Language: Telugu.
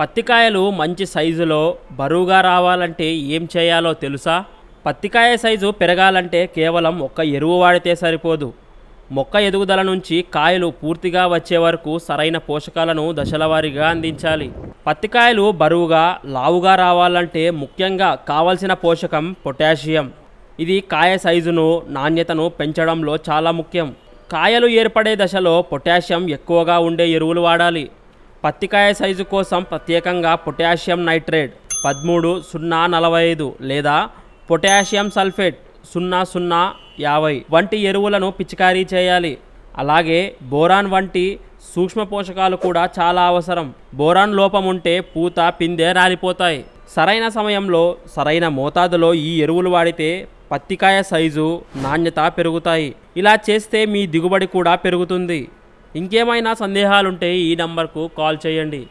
పత్తికాయలు మంచి సైజులో బరువుగా రావాలంటే ఏం చేయాలో తెలుసా? పత్తికాయ సైజు పెరగాలంటే కేవలం ఒక్క ఎరువు వాడితే సరిపోదు. మొక్క ఎదుగుదల నుంచి కాయలు పూర్తిగా వచ్చే వరకు సరైన పోషకాలను దశలవారీగా అందించాలి. పత్తికాయలు బరువుగా లావుగా రావాలంటే ముఖ్యంగా కావలసిన పోషకం పొటాషియం. ఇది కాయ సైజును నాణ్యతను పెంచడంలో చాలా ముఖ్యం. కాయలు ఏర్పడే దశలో పొటాషియం ఎక్కువగా ఉండే ఎరువులు వాడాలి. పత్తికాయ సైజు కోసం ప్రత్యేకంగా పొటాషియం నైట్రేట్ పదమూడు సున్నా నలభై ఐదు లేదా పొటాషియం సల్ఫేట్ సున్నా సున్నా యాభై వంటి ఎరువులను పిచికారీ చేయాలి. అలాగే బోరాన్ వంటి సూక్ష్మ పోషకాలు కూడా చాలా అవసరం. బోరాన్ లోపం ఉంటే పూత పిందె రాలిపోతాయి. సరైన సమయంలో సరైన మోతాదులో ఈ ఎరువులు వాడితే పత్తికాయ సైజు నాణ్యత పెరుగుతాయి. ఇలా చేస్తే మీ దిగుబడి కూడా పెరుగుతుంది. ఇంకేమైనా సందేహాలుంటే ఈ నంబర్కు కాల్ చేయండి.